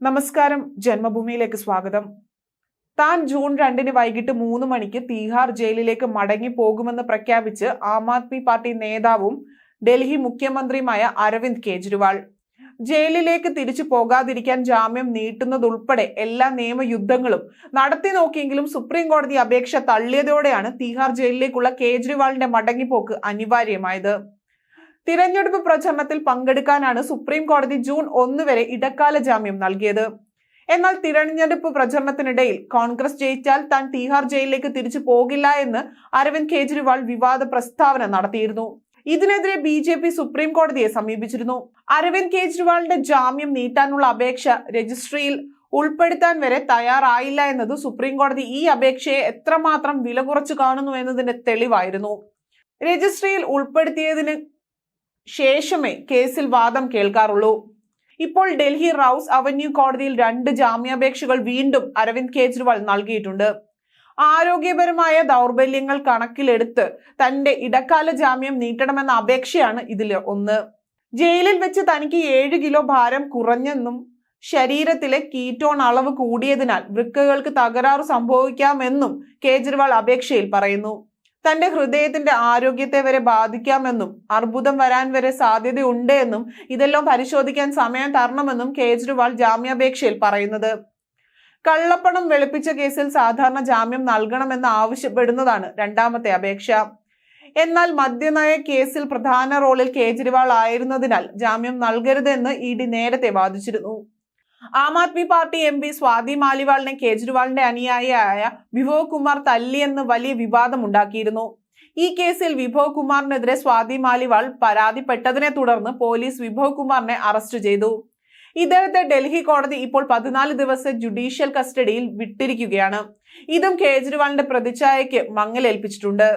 നമസ്കാരം. ജന്മഭൂമിയിലേക്ക് സ്വാഗതം. താൻ ജൂൺ രണ്ടിന് വൈകിട്ട് മൂന്ന് മണിക്ക് തീഹാർ ജയിലിലേക്ക് മടങ്ങി പോകുമെന്ന് പ്രഖ്യാപിച്ച് ആം ആദ്മി പാർട്ടി നേതാവും ഡൽഹി മുഖ്യമന്ത്രിയുമായ അരവിന്ദ് കെജ്രിവാൾ. ജയിലിലേക്ക് തിരിച്ചു പോകാതിരിക്കാൻ ജാമ്യം നീട്ടുന്നതുൾപ്പെടെ എല്ലാ നിയമയുദ്ധങ്ങളും നടത്തി നോക്കിയെങ്കിലും സുപ്രീം കോടതി അപേക്ഷ തള്ളിയതോടെയാണ് തീഹാർ ജയിലിലേക്കുള്ള കേജ്രിവാളിന്റെ മടങ്ങിപ്പോക്ക് അനിവാര്യമായത്. തിരഞ്ഞെടുപ്പ് പ്രചരണത്തിൽ പങ്കെടുക്കാനാണ് സുപ്രീം കോടതി ജൂൺ ഒന്ന് വരെ ഇടക്കാല ജാമ്യം നൽകിയത്. എന്നാൽ തിരഞ്ഞെടുപ്പ് പ്രചരണത്തിനിടയിൽ കോൺഗ്രസ് ജയിച്ചാൽ താൻ തീഹാർ ജയിലിലേക്ക് തിരിച്ചു പോകില്ല എന്ന് അരവിന്ദ് കെജ്രിവാൾ വിവാദ പ്രസ്താവന നടത്തിയിരുന്നു. ഇതിനെതിരെ ബി ജെ പി സുപ്രീം കോടതിയെ സമീപിച്ചിരുന്നു. അരവിന്ദ് കെജ്രിവാളിന്റെ ജാമ്യം നീട്ടാനുള്ള അപേക്ഷ രജിസ്ട്രിയിൽ ഉൾപ്പെടുത്താൻ വരെ തയ്യാറായില്ല എന്നത് സുപ്രീം കോടതി ഈ അപേക്ഷയെ എത്രമാത്രം വില കുറച്ചു കാണുന്നു എന്നതിന്റെ തെളിവായിരുന്നു. രജിസ്ട്രിയിൽ ഉൾപ്പെടുത്തിയതിന് ശേഷമേ കേസിൽ വാദം കേൾക്കാറുള്ളൂ. ഇപ്പോൾ ഡൽഹി റൌസ് അവന്യൂ കോടതിയിൽ രണ്ട് ജാമ്യാപേക്ഷകൾ വീണ്ടും അരവിന്ദ് കെജ്രിവാൾ നൽകിയിട്ടുണ്ട്. ആരോഗ്യപരമായ ദൗർബല്യങ്ങൾ കണക്കിലെടുത്ത് തന്റെ ഇടക്കാല ജാമ്യം നീട്ടണമെന്ന അപേക്ഷയാണ് ഇതിൽ ഒന്ന്. ജയിലിൽ വെച്ച് തനിക്ക് ഏഴ് കിലോ ഭാരം കുറഞ്ഞെന്നും ശരീരത്തിലെ കീറ്റോൺ അളവ് കൂടിയതിനാൽ വൃക്കകൾക്ക് തകരാറ് സംഭവിക്കാമെന്നും കേജ്രിവാൾ അപേക്ഷയിൽ പറയുന്നു. തന്റെ ഹൃദയത്തിന്റെ ആരോഗ്യത്തെ വരെ ബാധിക്കാമെന്നും അർബുദം വരാൻ വരെ സാധ്യതയുണ്ട് എന്നും ഇതെല്ലാം പരിശോധിക്കാൻ സമയം തരണമെന്നും കേജ്രിവാൾ ജാമ്യാപേക്ഷയിൽ പറയുന്നത്. കള്ളപ്പണം വെളുപ്പിച്ച കേസിൽ സാധാരണ ജാമ്യം നൽകണമെന്ന് ആവശ്യപ്പെടുന്നതാണ് രണ്ടാമത്തെ അപേക്ഷ. എന്നാൽ മദ്യനയ കേസിൽ പ്രധാന റോളിൽ കേജ്രിവാൾ ആയിരുന്നതിനാൽ ജാമ്യം നൽകരുതെന്ന് ഇ ഡി നേരത്തെ വാദിച്ചിരുന്നു. Aam Aadmi party M P Swati മാലിവാളിനെ കേജ്രിവാളിന്റെ അനുയായിയായ വിഭവ് കുമാർ തല്ലിയെന്ന് വലിയ വിവാദം ഉണ്ടാക്കിയിരുന്നു. ഈ കേസിൽ വിഭവ് കുമാറിനെതിരെ സ്വാതി മാലിവാൾ പരാതിപ്പെട്ടതിനെ തുടർന്ന് പോലീസ് വിഭവ് കുമാറിനെ അറസ്റ്റ് ചെയ്തു. ഇദ്ദേഹത്തെ ഡൽഹി കോടതി ഇപ്പോൾ പതിനാല് ദിവസത്തെ ജുഡീഷ്യൽ കസ്റ്റഡിയിൽ വിട്ടിരിക്കുകയാണ്. ഇതും കേജ്രിവാളിന്റെ പ്രതിച്ഛായയ്ക്ക് മങ്ങലേൽപ്പിച്ചിട്ടുണ്ട്.